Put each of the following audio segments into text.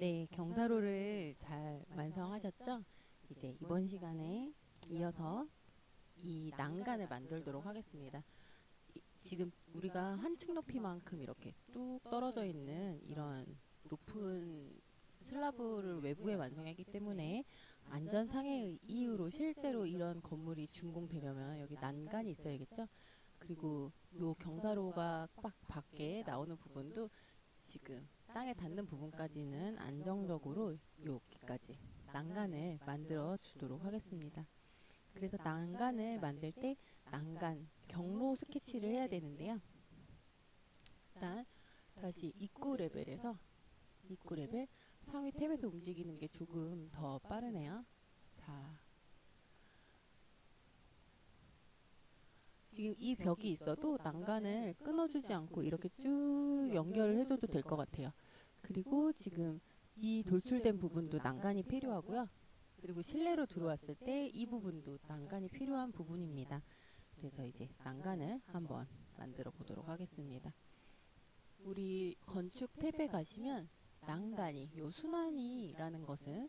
네, 경사로를 잘 완성하셨죠? 이제 이번 시간에 이어서 이 난간을 만들도록 하겠습니다. 이- 지금 우리가 한 층 높이만큼 이렇게 뚝 떨어져 있는 이런 높은 슬라브를 외부에 완성했기 때문에 안전상의 이유로 실제로 이런 건물이 준공되려면 여기 난간이 있어야겠죠? 그리고 요 경사로가 빡 밖에 나오는 부분도 지금 땅에 닿는 부분까지는 안정적으로 여기까지 난간을 만들어 주도록 하겠습니다. 그래서 난간을 만들 때 난간 경로 스케치를 해야 되는데요. 일단 다시 입구 레벨에서 입구 레벨 상위 탭에서 움직이는 게 조금 더 빠르네요. 자. 지금 이 벽이 있어도 난간을 끊어주지 않고 이렇게 쭉 연결을 해줘도 될 것 같아요. 그리고 지금 이 돌출된 부분도 난간이 필요하고요. 그리고 실내로 들어왔을 때 이 부분도 난간이 필요한 부분입니다. 그래서 이제 난간을 한번 만들어 보도록 하겠습니다. 우리 건축 탭에 가시면 난간이 요 순환이라는 것은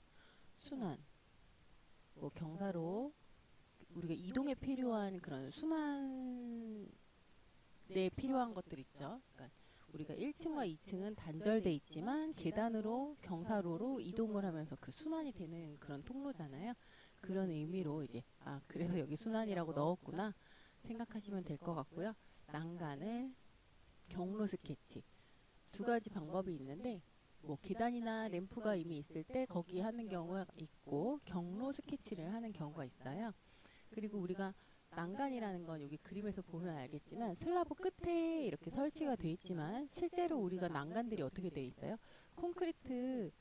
순환 뭐 경사로 우리가 이동에 필요한 그런 순환에 필요한 것들 있죠. 그러니까 우리가 1층과 2층은 단절돼 있지만 계단으로 경사로로 이동을 하면서 그 순환이 되는 그런 통로잖아요. 그런 의미로 이제 아 그래서 여기 순환이라고 넣었구나 생각하시면 될 것 같고요. 난간을 경로 스케치 두 가지 방법이 있는데 뭐 계단이나 램프가 이미 있을 때 거기 하는 경우가 있고 경로 스케치를 하는 경우가 있어요. 그리고 우리가 난간이라는 건 여기 그림에서 보면 알겠지만 슬라브 끝에 이렇게 설치가 돼 있지만 실제로 우리가 난간들이 어떻게 돼 있어요? 콘크리트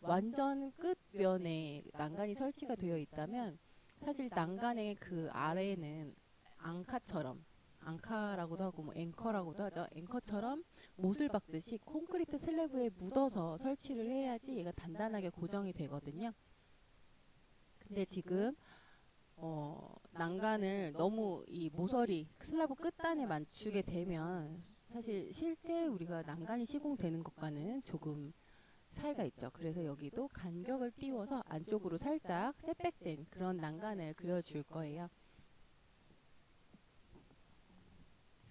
완전 끝면에 난간이 설치가 되어 있다면 사실 난간의 그 아래는 앙카처럼 앙카라고도 하고 뭐 앵커라고도 하죠. 앵커처럼 못을 박듯이 콘크리트 슬래브에 묻어서 설치를 해야지 얘가 단단하게 고정이 되거든요. 근데 지금 어, 난간을 너무 이 모서리 슬라브 끝단에 맞추게 되면 사실 실제 우리가 난간이 시공되는 것과는 조금 차이가 있죠. 그래서 여기도 간격을 띄워서 안쪽으로 살짝 셋백된 그런 난간을 그려줄 거예요.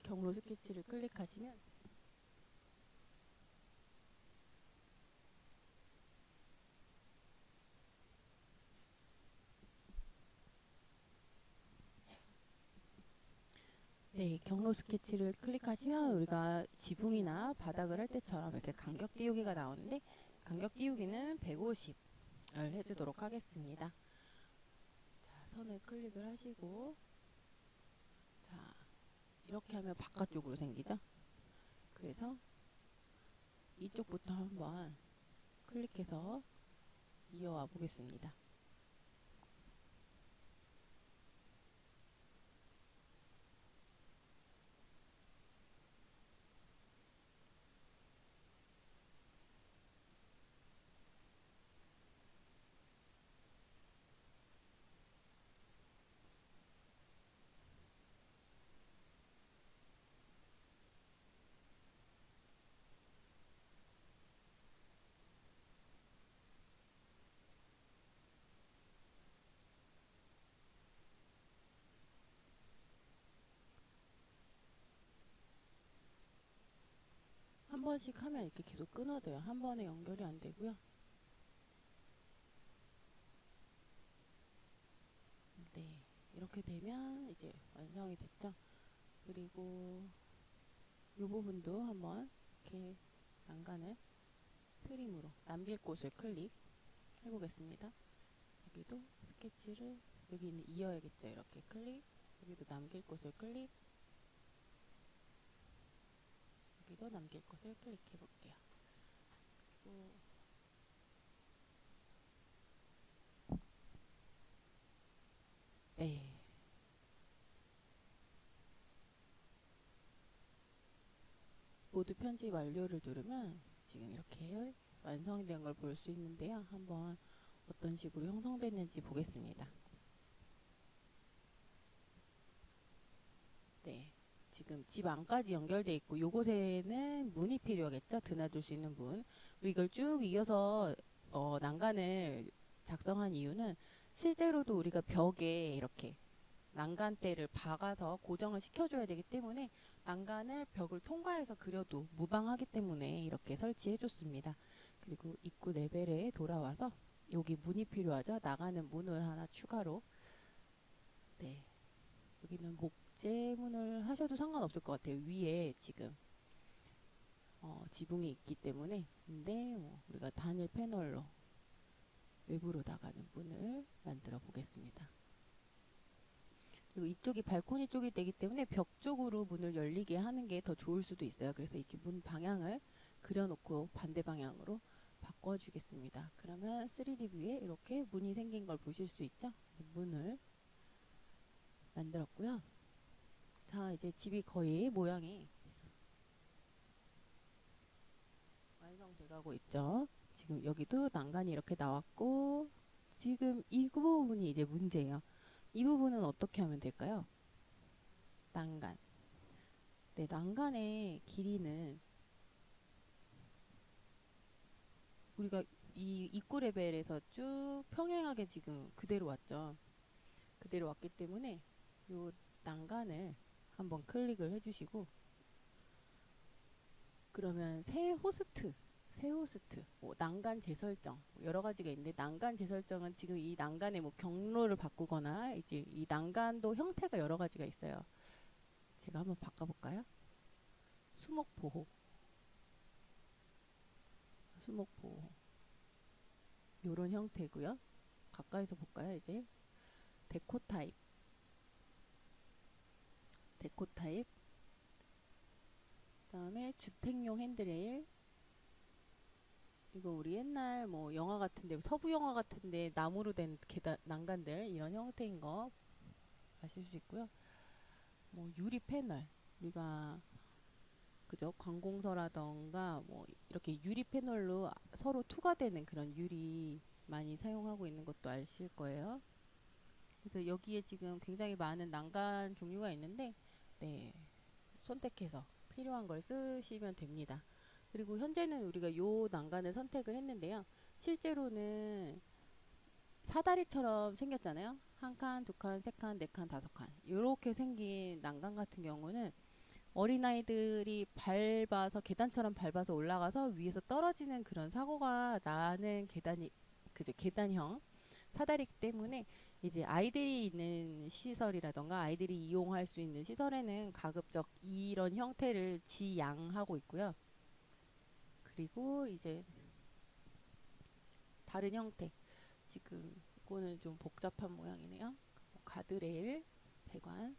경로 스케치를 클릭하시면 네, 경로 스케치를 클릭하시면 우리가 지붕이나 바닥을 할 때처럼 이렇게 간격 띄우기가 나오는데 간격 띄우기는 150을 해주도록 하겠습니다. 자, 선을 클릭을 하시고 자, 이렇게 하면 바깥쪽으로 생기죠? 그래서 이쪽부터 한번 클릭해서 이어와 보겠습니다. 한 번씩 하면 이렇게 계속 끊어져요. 한 번에 연결이 안 되고요. 네, 이렇게 되면 이제 완성이 됐죠. 그리고 이 부분도 한번 이렇게 난간을 트림으로 남길 곳을 클릭 해 보겠습니다. 여기도 스케치를 여기는 이어야겠죠. 이렇게 클릭 여기도 남길 곳을 클릭 여기도 남길 것을 클릭해 볼게요. 네. 모두 편집 완료를 누르면 지금 이렇게 완성된 걸 볼 수 있는데요. 한번 어떤 식으로 형성됐는지 보겠습니다. 네. 지금 집 안까지 연결돼 있고 요곳에는 문이 필요하겠죠. 드나들 수 있는 문. 그리고 이걸 쭉 이어서 어, 난간을 작성한 이유는 실제로도 우리가 벽에 이렇게 난간대를 박아서 고정을 시켜줘야 되기 때문에 난간을 벽을 통과해서 그려도 무방하기 때문에 이렇게 설치해 줬습니다. 그리고 입구 레벨에 돌아와서 여기 문이 필요하죠. 나가는 문을 하나 추가로 네 여기는 목 재문을 하셔도 상관없을 것 같아요. 위에 지금 어, 지붕이 있기 때문에 근데 뭐 우리가 단일 패널로 외부로 나가는 문을 만들어 보겠습니다. 그리고 이쪽이 발코니 쪽이 되기 때문에 벽 쪽으로 문을 열리게 하는 게 더 좋을 수도 있어요. 그래서 이렇게 문 방향을 그려놓고 반대 방향으로 바꿔주겠습니다. 그러면 3D 뷰에 이렇게 문이 생긴 걸 보실 수 있죠? 문을 만들었고요. 자, 이제 집이 거의 모양이 완성돼 가고 있죠. 지금 여기도 난간이 이렇게 나왔고 지금 이 부분이 이제 문제예요. 이 부분은 어떻게 하면 될까요? 난간. 네, 난간의 길이는 우리가 이 입구 레벨에서 쭉 평행하게 지금 그대로 왔죠. 그대로 왔기 때문에 요 난간을 한번 클릭을 해주시고 그러면 새 호스트 새 호스트, 뭐 난간 재설정 뭐 여러 가지가 있는데 난간 재설정은 지금 이 난간의 뭐 경로를 바꾸거나 이제 이 난간도 형태가 여러 가지가 있어요. 제가 한번 바꿔볼까요? 수목 보호, 수목 보호 요런 형태고요. 가까이서 볼까요? 이제 데코 타입, 데코 타입. 그 다음에 주택용 핸드레일 이거 우리 옛날 뭐 영화 같은데 서부 영화 같은데 나무로 된 계단 난간들 이런 형태인 거 아실 수 있고요. 뭐 유리 패널 우리가 그죠 관공서라던가 뭐 이렇게 유리 패널로 서로 투과되는 그런 유리 많이 사용하고 있는 것도 아실 거예요. 그래서 여기에 지금 굉장히 많은 난간 종류가 있는데 네 선택해서 필요한 걸 쓰시면 됩니다. 그리고 현재는 우리가 요 난간을 선택을 했는데요. 실제로는 사다리처럼 생겼잖아요. 한 칸, 두 칸, 세 칸, 네 칸, 다섯 칸. 이렇게 생긴 난간 같은 경우는 어린아이들이 밟아서 계단처럼 밟아서 올라가서 위에서 떨어지는 그런 사고가 나는 계단이 그제 계단형 사다리기 때문에 이제 아이들이 있는 시설이라던가 아이들이 이용할 수 있는 시설에는 가급적 이런 형태를 지양하고 있고요. 그리고 이제 다른 형태. 지금 이거는 좀 복잡한 모양이네요. 뭐 가드레일 배관.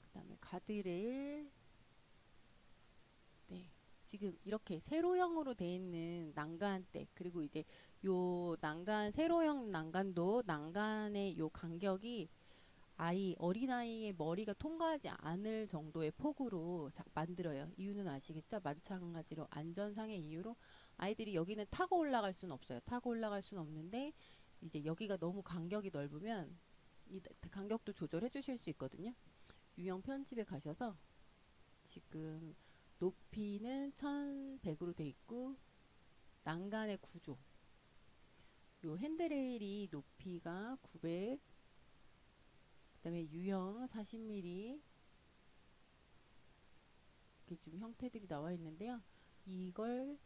그 다음에 가드레일 네 지금 이렇게 세로형으로 되어 있는 난간대 그리고 이제 요 난간 세로형 난간도 난간의 요 간격이 아이 어린아이의 머리가 통과하지 않을 정도의 폭으로 자, 만들어요. 이유는 아시겠죠? 마찬가지로 안전상의 이유로 아이들이 여기는 타고 올라갈 수는 없어요. 타고 올라갈 수는 없는데 이제 여기가 너무 간격이 넓으면 이 간격도 조절해 주실 수 있거든요. 유형 편집에 가셔서 지금 높이는 1100으로 돼 있고 난간의 구조 요 핸드레일이 높이가 900 그다음에 유형 40mm 이렇게 좀 형태들이 나와 있는데요. 이걸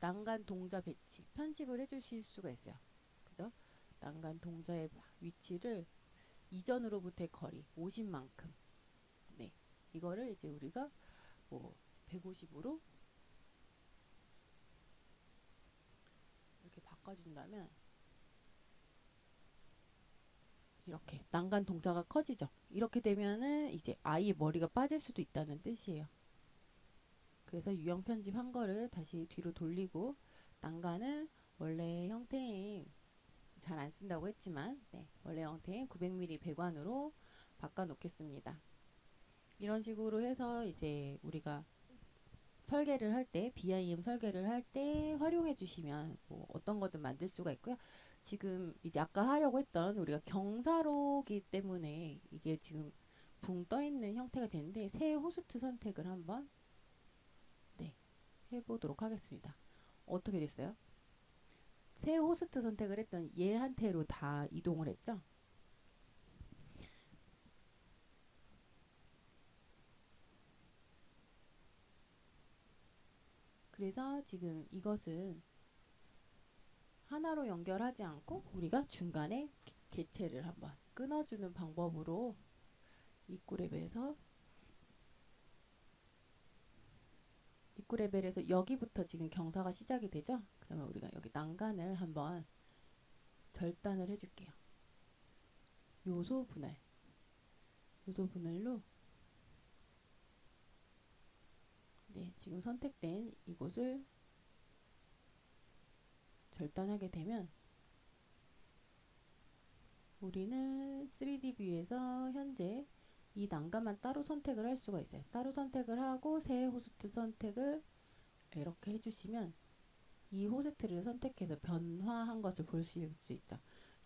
난간 동자 배치 편집을 해주실 수가 있어요. 그죠? 난간 동자의 위치를 이전으로부터의 거리 50만큼 네 이거를 이제 우리가 뭐 150으로 이렇게 바꿔준다면 이렇게 난간 동자가 커지죠. 이렇게 되면은 이제 아이의 머리가 빠질 수도 있다는 뜻이에요. 그래서 유형 편집한 거를 다시 뒤로 돌리고 난간은 원래 형태인 잘 안 쓴다고 했지만 네, 원래 형태인 900mm 배관으로 바꿔 놓겠습니다. 이런 식으로 해서 이제 우리가 설계를 할 때 BIM 설계를 할 때 활용해 주시면 뭐 어떤 거든 만들 수가 있고요. 지금 이제 아까 하려고 했던 우리가 경사로기 때문에 이게 지금 붕 떠 있는 형태가 되는데 새 호스트 선택을 한번 네, 해보도록 하겠습니다. 어떻게 됐어요? 새 호스트 선택을 했더니 얘한테로 다 이동을 했죠? 그래서 지금 이것은 하나로 연결하지 않고 우리가 중간에 개- 개체를 한번 끊어주는 방법으로 입구 레벨에서 입구 레벨에서 여기부터 지금 경사가 시작이 되죠? 그러면 우리가 여기 난간을 한번 절단을 해줄게요. 요소 분할 요소 분할로 네, 지금 선택된 이곳을 절단하게 되면 우리는 3D 뷰에서 현재 이 난간만 따로 선택을 할 수가 있어요. 따로 선택을 하고 새 호스트 선택을 이렇게 해주시면 이 호스트를 선택해서 변화한 것을 볼수 있죠.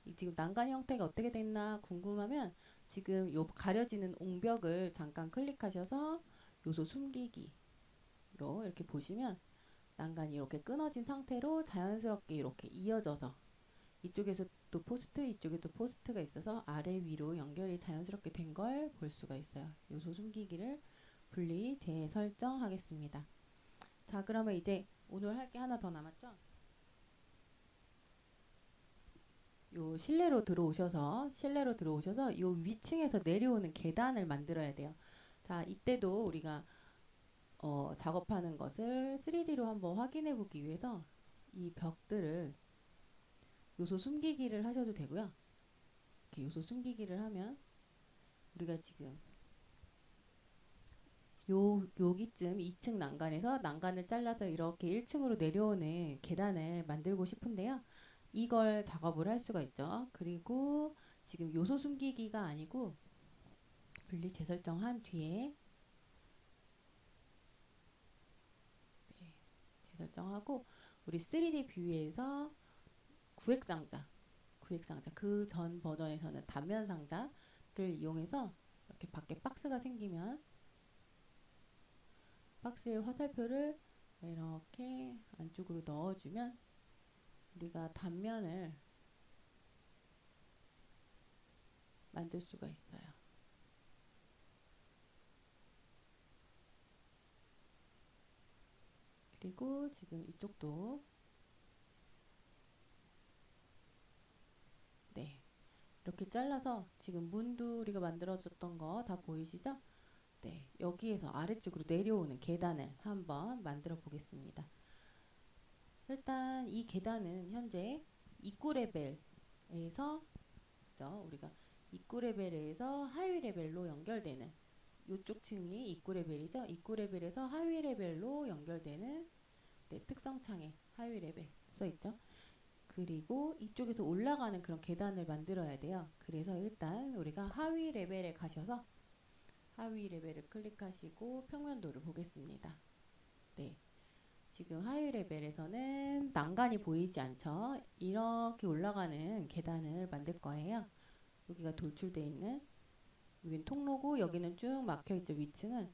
이 지금 난간 형태가 어떻게 됐나 궁금하면 지금 요 가려지는 옹벽을 잠깐 클릭하셔서 요소 숨기기 로 이렇게 보시면 난간이 이렇게 끊어진 상태로 자연스럽게 이렇게 이어져서 이쪽에서 또 포스트 이쪽에 또 포스트가 있어서 아래 위로 연결이 자연스럽게 된 걸 볼 수가 있어요. 요소 숨기기를 분리 재설정하겠습니다. 자 그러면 이제 오늘 할 게 하나 더 남았죠? 요 실내로 들어오셔서 실내로 들어오셔서 요 위층에서 내려오는 계단을 만들어야 돼요. 자 이때도 우리가 어, 작업하는 것을 3D로 한번 확인해 보기 위해서 이 벽들을 요소 숨기기를 하셔도 되고요. 이렇게 요소 숨기기를 하면 우리가 지금 요 여기쯤 2층 난간에서 난간을 잘라서 이렇게 1층으로 내려오는 계단을 만들고 싶은데요. 이걸 작업을 할 수가 있죠. 그리고 지금 요소 숨기기가 아니고 분리 재설정한 뒤에 재설정하고 우리 3D 뷰에서 구획 상자, 구획 상자 그 전 버전에서는 단면 상자를 이용해서 이렇게 밖에 박스가 생기면 박스에 화살표를 이렇게 안쪽으로 넣어주면 우리가 단면을 만들 수가 있어요. 그리고 지금 이쪽도 네 이렇게 잘라서 지금 문도 우리가 만들어줬던 거 다 보이시죠? 네 여기에서 아래쪽으로 내려오는 계단을 한번 만들어 보겠습니다. 일단 이 계단은 현재 입구 레벨에서 그죠? 우리가 입구 레벨에서 하위 레벨로 연결되는 이쪽 층이 입구 레벨이죠. 입구 레벨에서 하위 레벨로 연결되는 네, 특성 창에 하위 레벨 써 있죠. 그리고 이쪽에서 올라가는 그런 계단을 만들어야 돼요. 그래서 일단 우리가 하위 레벨에 가셔서 하위 레벨을 클릭하시고 평면도를 보겠습니다. 네. 지금 하위 레벨에서는 난간이 보이지 않죠. 이렇게 올라가는 계단을 만들 거예요. 여기가 돌출되어 있는 여기는 통로고 여기는 쭉 막혀 있죠. 위층은.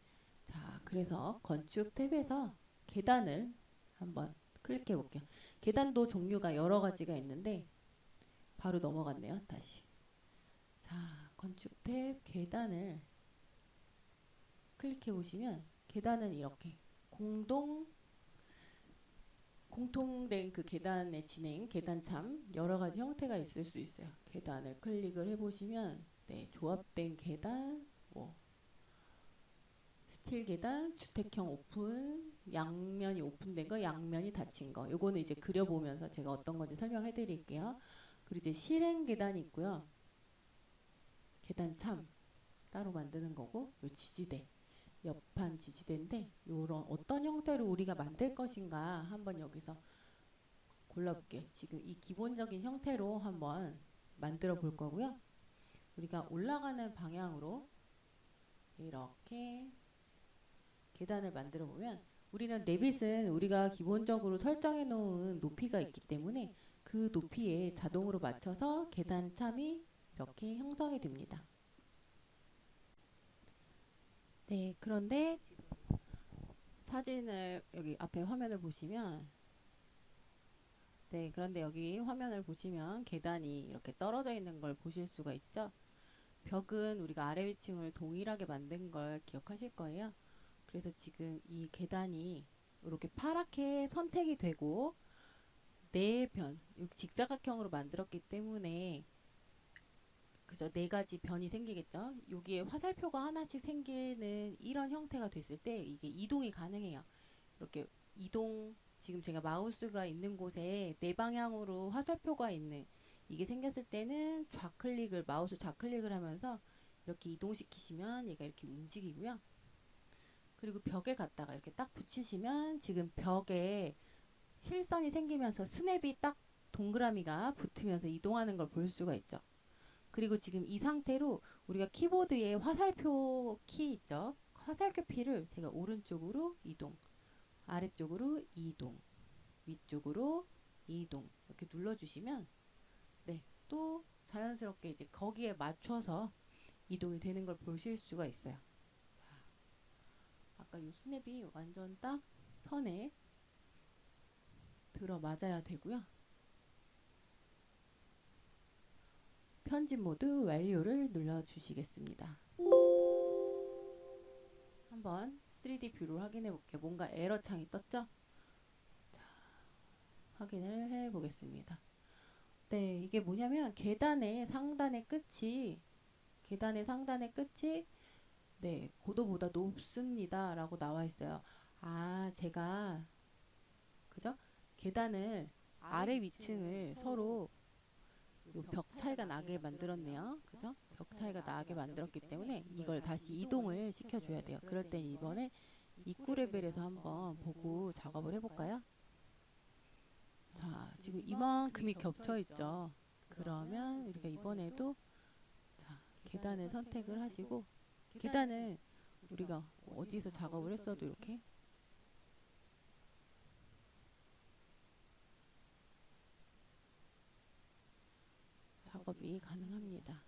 자, 그래서 건축 탭에서 계단을 한번 클릭해 볼게요. 계단도 종류가 여러 가지가 있는데 바로 넘어갔네요. 다시. 자, 건축 탭 계단을 클릭해 보시면 계단은 이렇게 공동 공통된 그 계단의 진행, 계단참 여러 가지 형태가 있을 수 있어요. 계단을 클릭을 해보시면 네, 조합된 계단, 뭐 스틸 계단, 주택형 오픈, 양면이 오픈된 거, 양면이 닫힌 거. 요거는 이제 그려보면서 제가 어떤 건지 설명해 드릴게요. 그리고 이제 실행 계단이 있고요. 계단 참 따로 만드는 거고, 요 지지대. 옆판 지지대인데 요런 어떤 형태로 우리가 만들 것인가 한번 여기서 골라볼게요. 지금 이 기본적인 형태로 한번 만들어 볼 거고요. 우리가 올라가는 방향으로 이렇게 계단을 만들어 보면 우리는 레빗은 우리가 기본적으로 설정해 놓은 높이가 있기 때문에 그 높이에 자동으로 맞춰서 계단 참이 이렇게 형성이 됩니다. 네, 그런데 사진을 여기 앞에 화면을 보시면 네, 그런데 여기 화면을 보시면 계단이 이렇게 떨어져 있는 걸 보실 수가 있죠. 벽은 우리가 아래 위층을 동일하게 만든 걸 기억하실 거예요. 그래서 지금 이 계단이 이렇게 파랗게 선택이 되고 네 변, 이 직사각형으로 만들었기 때문에 그죠 네 가지 변이 생기겠죠. 여기에 화살표가 하나씩 생기는 이런 형태가 됐을 때 이게 이동이 가능해요. 이렇게 이동 지금 제가 마우스가 있는 곳에 네 방향으로 화살표가 있는 이게 생겼을 때는 좌클릭을 마우스 좌클릭을 하면서 이렇게 이동시키시면 얘가 이렇게 움직이고요. 그리고 벽에 갖다가 이렇게 딱 붙이시면 지금 벽에 실선이 생기면서 스냅이 딱 동그라미가 붙으면서 이동하는 걸 볼 수가 있죠. 그리고 지금 이 상태로 우리가 키보드에 화살표 키 있죠. 화살표 키를 제가 오른쪽으로 이동, 아래쪽으로 이동, 위쪽으로 이동 이렇게 눌러주시면 네, 또 자연스럽게 이제 거기에 맞춰서 이동이 되는 걸 보실 수가 있어요. 자, 아까 요 스냅이 완전 딱 선에 들어 맞아야 되고요. 편집 모드 완료를 눌러 주시겠습니다. 한번 3D 뷰로 확인해 볼게요. 뭔가 에러 창이 떴죠? 자, 확인을 해 보겠습니다. 네, 이게 뭐냐면 계단의 상단의 끝이 계단의 상단의 끝이 네, 고도보다 높습니다. 라고 나와 있어요. 아, 제가 그죠? 계단을 아래 위층을 서로 요벽 차이가 나게 만들었네요. 그죠? 벽 차이가 나게 만들었기 때문에 이걸 다시 이동을 시켜줘야 돼요. 그럴 땐 이번에 입구 레벨에서 한번 보고 작업을 해볼까요? 자, 지금 이만큼이 겹쳐 있죠. 그러면 우리가 이번에도 자, 계단을 선택을 하시고 계단은 우리가 어디서 작업을 했어도 이렇게 작업이 가능합니다.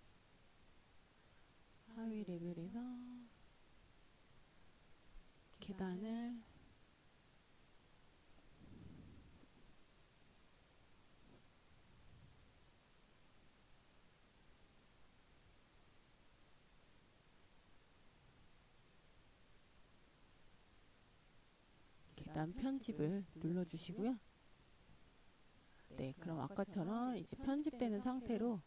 하위 레벨에서 계단을 계단 편집을 눌러주시고요. 네, 그럼 아까처럼 이제 편집되는 상태로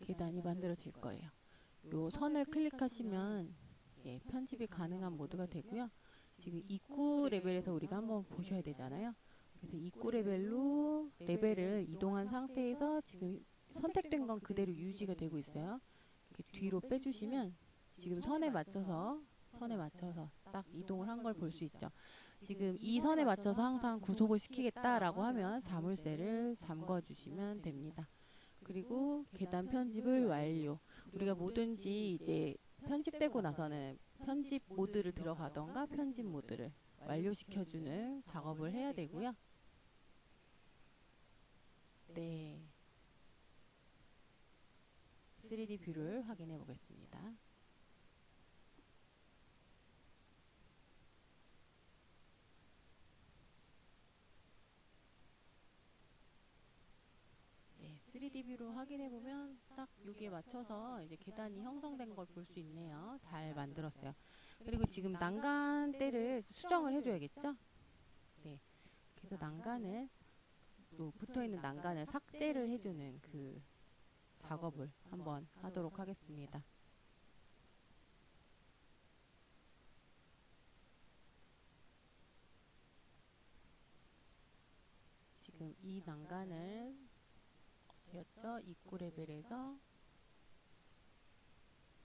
계단이 만들어질 거예요. 요 선을 클릭하시면 예, 편집이 가능한 모드가 되고요. 지금 입구 레벨에서 우리가 한번 보셔야 되잖아요. 그래서 입구 레벨로 레벨을 이동한 상태에서 지금 선택된 건 그대로 유지가 되고 있어요. 뒤로 빼주시면 지금 선에 맞춰서 선에 맞춰서 딱 이동을 한 걸 볼 수 있죠. 지금 이 선에 맞춰서 항상 구속을 시키겠다라고 하면 자물쇠를 잠궈 주시면 됩니다. 그리고 계단 편집을 완료. 우리가 뭐든지 이제 편집되고 나서는 편집 모드를 들어가던가 편집 모드를 완료시켜주는 작업을 해야 되고요. 네. 3D 뷰를 확인해 보겠습니다. 네, 3D 뷰로 확인해 보면 딱 여기에 맞춰서 이제 계단이 형성된 걸 볼 수 있네요. 잘 만들었어요. 그리고 지금 난간대를 수정을 해줘야겠죠? 네. 그래서 난간을 또 붙어 있는 난간을 삭제를 해주는 그 작업을 한번 하도록 하겠습니다. 지금 이 난간을 어디였죠? 입구 레벨에서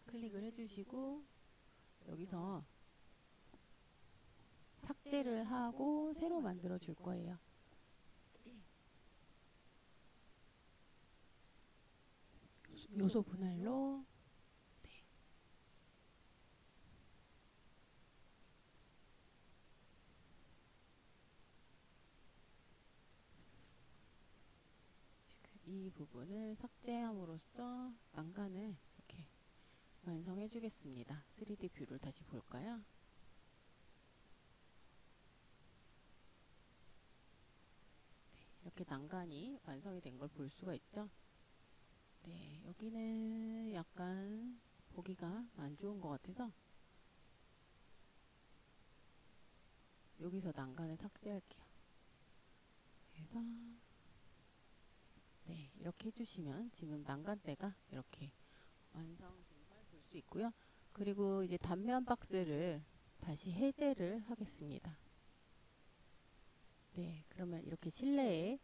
클릭을 해주시고 여기서 삭제를 하고 새로 만들어 줄 거예요. 요소 분할로 이 부분을 삭제함으로써 난간을 이렇게 완성해 주겠습니다. 3D 뷰를 다시 볼까요? 네, 이렇게 난간이 완성이 된 걸 볼 수가 있죠? 네, 여기는 약간 보기가 안 좋은 것 같아서 여기서 난간을 삭제할게요. 그래서 이렇게 해주시면 지금 난간대가 이렇게 완성된 걸볼수 있고요. 그리고 이제 단면 박스를 다시 해제를 하겠습니다. 네, 그러면 이렇게 실내에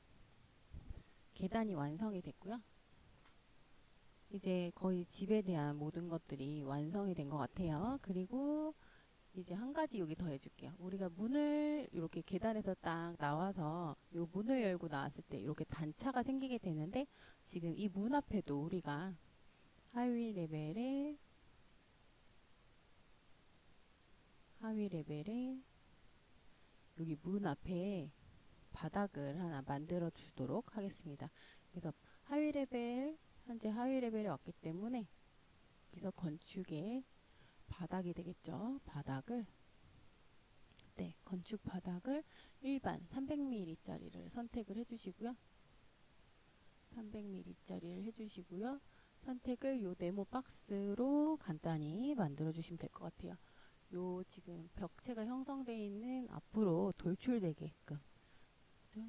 계단이 완성이 됐고요. 이제 거의 집에 대한 모든 것들이 완성이 된 것 같아요. 그리고 이제 한 가지 여기 더 해줄게요. 우리가 문을 이렇게 계단에서 딱 나와서 요 문을 열고 나왔을 때 이렇게 단차가 생기게 되는데 지금 이 문 앞에도 우리가 하위 레벨에 하위 레벨에 여기 문 앞에 바닥을 하나 만들어 주도록 하겠습니다. 그래서 하위 레벨 현재 하위 레벨에 왔기 때문에 여기서 건축의 바닥이 되겠죠. 바닥을 네, 건축 바닥을 일반 300mm짜리를 선택을 해주시고요. 300mm짜리를 해주시고요. 선택을 요 네모 박스로 간단히 만들어 주시면 될 것 같아요. 요 지금 벽체가 형성되어 있는 앞으로 돌출되게끔?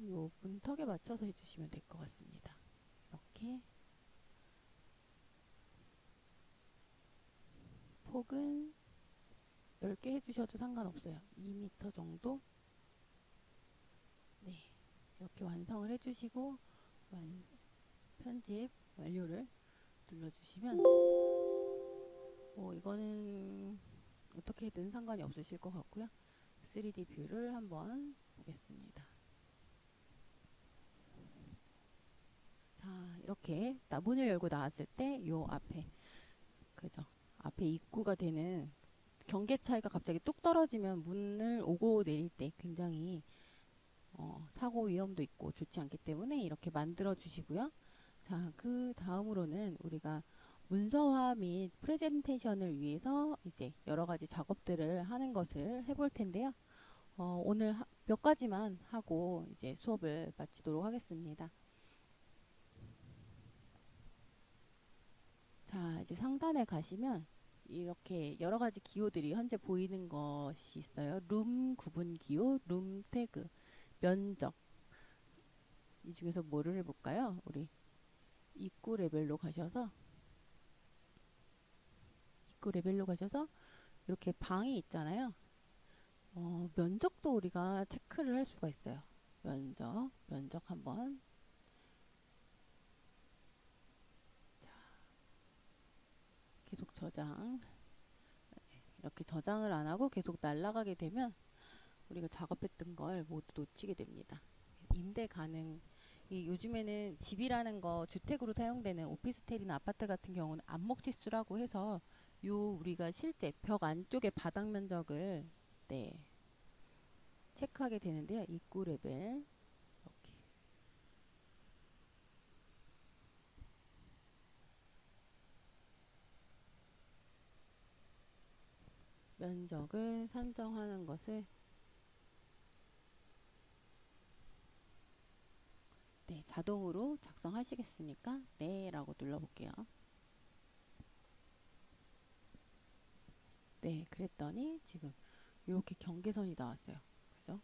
요 문턱에 맞춰서 해주시면 될 것 같습니다. 이렇게 폭은 넓게 해주셔도 상관없어요. 2m 정도 네 이렇게 완성을 해주시고 완, 편집 완료를 눌러주시면 뭐 이거는 어떻게든 상관이 없으실 것 같고요. 3D 뷰를 한번 보겠습니다. 자, 이렇게 나 문을 열고 나왔을 때 요 앞에 그죠? 앞에 입구가 되는 경계 차이가 갑자기 뚝 떨어지면 문을 오고 내릴 때 굉장히 어, 사고 위험도 있고 좋지 않기 때문에 이렇게 만들어 주시고요. 자, 그 다음으로는 우리가 문서화 및 프레젠테이션을 위해서 이제 여러 가지 작업들을 하는 것을 해볼 텐데요. 어, 오늘 하, 몇 가지만 하고 이제 수업을 마치도록 하겠습니다. 자, 이제 상단에 가시면 이렇게 여러 가지 기호들이 현재 보이는 것이 있어요. 룸 구분 기호, 룸 태그, 면적. 이 중에서 뭐를 해볼까요? 우리 입구 레벨로 가셔서 입구 레벨로 가셔서 이렇게 방이 있잖아요. 어, 면적도 우리가 체크를 할 수가 있어요. 면적, 면적 한번 계속 저장 이렇게 저장을 안 하고 계속 날아가게 되면 우리가 작업했던 걸 모두 놓치게 됩니다. 임대 가능 이 요즘에는 집이라는 거 주택으로 사용되는 오피스텔이나 아파트 같은 경우는 안목 지수라고 해서 요 우리가 실제 벽 안쪽의 바닥 면적을 네 체크하게 되는데요. 입구 레벨 이렇게 면적을 산정하는 것을 네, 자동으로 작성하시겠습니까? 네, 라고 눌러볼게요. 네, 그랬더니 지금 이렇게 경계선이 나왔어요. 그죠?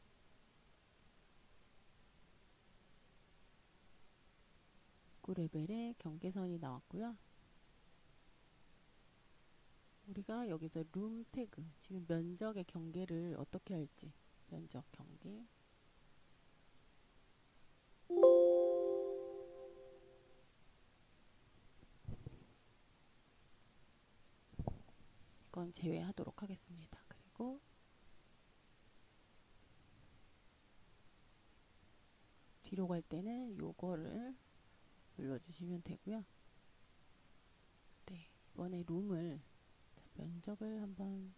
그 레벨에 경계선이 나왔고요. 우리가 여기서 룸 태그, 지금 면적의 경계를 어떻게 할지, 면적 경계. 이건 제외하도록 하겠습니다. 그리고 뒤로 갈 때는 요거를 눌러주시면 되고요. 네, 이번에 룸을 면적을 한번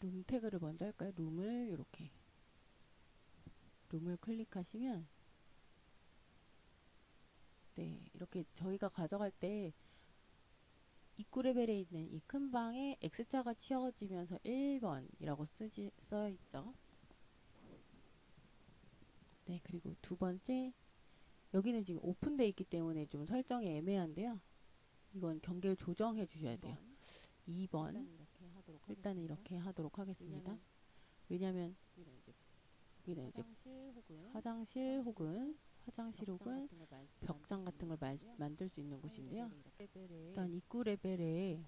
룸 태그를 먼저 할까요? 룸을 이렇게 룸을 클릭하시면 네 이렇게 저희가 가져갈 때 입구 레벨에 있는 이 큰 방에 X자가 치워지면서 1번이라고 쓰지, 써 있죠. 네, 그리고 두 번째 여기는 지금 오픈돼 있기 때문에 좀 설정이 애매한데요. 이건 경계를 조정해 주셔야 돼요. 2번 이렇게 하도록 일단은 이렇게 하도록 하겠습니다. 왜냐하면 여기는 이제 화장실 혹은 화장실 혹은 벽장 같은 걸 있고요. 만들 수 있는 곳인데요. 일단 입구 레벨에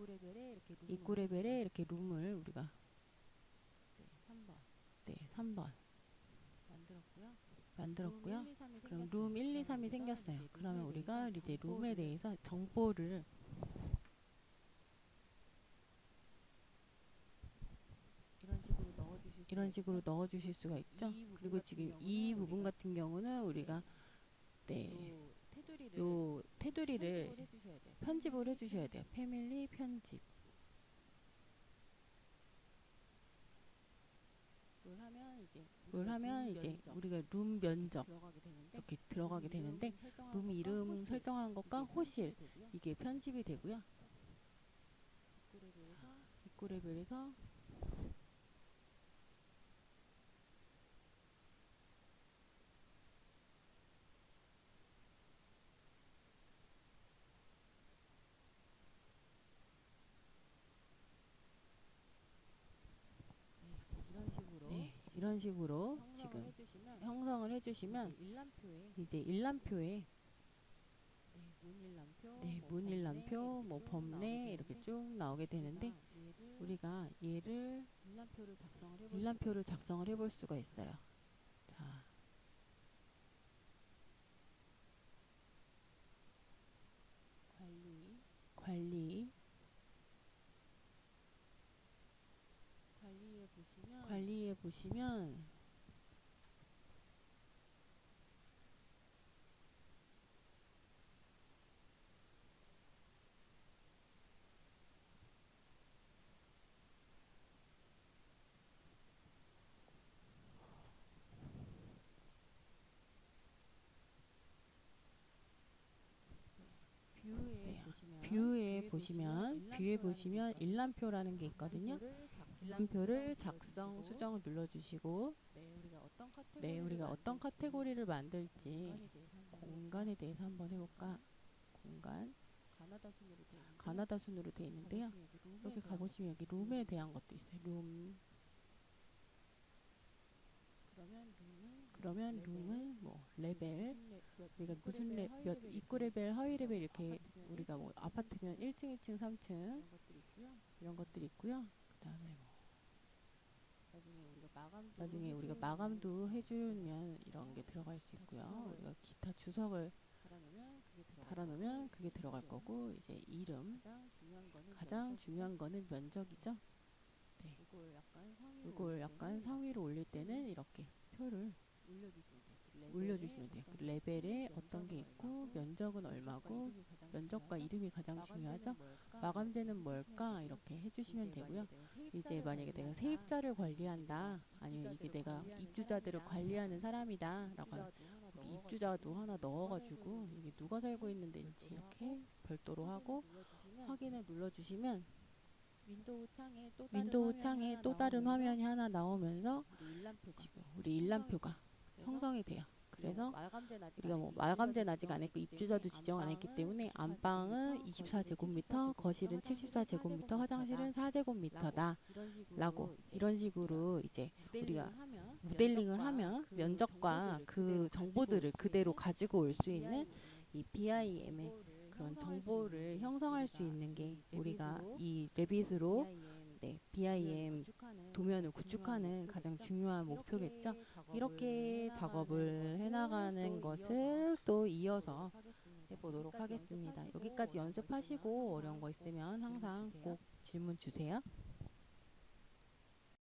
입구 레벨에 이렇게 룸을 우리가 네, 3번 네 3번 만들었고요. 만들었고요. 룸 1, 2, 3이 그럼. 룸 1, 2, 그럼 3이 우리가 생겼어요. 그러면 우리가 이제 룸에 대해서 정보를 이런 식으로 넣어주실 이런 식으로. 넣어 주실 수가 있죠. 그리고 지금 이 부분 같은 경우는 우리가 네. 요 테두리를 편집을 해 주셔야 돼요. 편집을 해 주셔야 돼요. 패밀리 편집. 그걸 하면 이제 우리가 하면 룸 이제 우리가 룸 면적 이렇게 들어가게 룸 되는데 룸 이름 설정한 것과 호실. 이게 편집이 되고요. 입구 레벨에서 입구 레벨에서 이런 식으로 네, 이런 식으로 형성을 지금 해주시면 형성을 해주시면 이제 일람표에 이제 일람표에 네, 문일람표, 네, 뭐 범례 뭐 이렇게 쭉 범례 나오게 이렇게 되는데 쭉 나오게 되는데 우리가 얘를 일람표를 작성을 해볼 일람표를 수가 있어요. 작성을 해볼 수가 있어요. 자, 관리 관리 관리에 보시면 관리에 보시면 뷰에 네, 보시면 뷰에 보시면 일람표라는 게 있거든요. 일람표를 작성, 일람표를 수정 작성 눌러주시고 네, 우리가 어떤 카테고리를 네 만들지 공간에 대해서 한번 해볼까? 공간 가나다 순으로 되어 있는데 있는데요. 여기 가보시면 여기 룸에 대한 것도 있어요. 룸 그러면 룸은 뭐 레벨 우리가 무슨 레벨, 레, 몇 입구 레벨, 하위 레벨 이렇게 우리가 뭐 1층, 아파트면 1층, 2층, 3층 이런 것들이 있고요. 이런 것들이 있고요. 그다음에 뭐 나중에 우리가 마감도 나중에 우리가 마감도 해주면 이런 게 들어갈 수 있고요. 우리가 기타 주석을 달아놓으면 그게 들어가. 달아놓으면 그게 들어갈 거고 이제 이름 가장 중요한 거는 가장. 중요한 거는 면적이죠. 이걸 약간 상위로 이걸 약간 상위로 올릴 때는 이렇게 표를 올려주시면 돼요. 올려주시면 돼요. 그 레벨에 어떤 게 있고 면적은 얼마고 면적과. 이름이 가장 중요하죠. 마감재는 뭘까 이렇게 해주시면 되고요. 이제 만약에 내가. 세입자를 관리한다 아니면 이게 내가 입주자들을 사람이다. 관리하는 사람이다 라고 하면 입주자도 하나 넣어가지고 이게 누가 살고 있는지 이렇게 별도로 하고 확인을 눌러주시면 윈도우 창에 또 다른 윈도우 화면이 창에 하나 또 다른 나오면서 화면이 하나 나오면서 우리 일람표가 지금 우리 일람표가 형성이 돼요. 그래서 마감재는 아직 우리가 안뭐 입주자도 아직 안 했고 입주자도 지정 안 했기 때문에 안방은 안방은 24제곱미터, 거실은 74제곱미터, 화장실은 4제곱미터다. 이런 식으로 라고 이런 식으로 이제 우리가 모델링을 하면 그 면적과 그 정보들을 그대로 가지고 올 수 있는 이 BIM의 그런 정보를 형성할 수 있는 게 우리가 이 레빗으로 네, BIM 도면을 구축하는 가장 중요한 목표겠죠. 이렇게 작업을 해나가는 것을 또 이어서 해보도록 하겠습니다. 여기까지 연습하시고 어려운 거 있으면 항상 꼭 질문 주세요.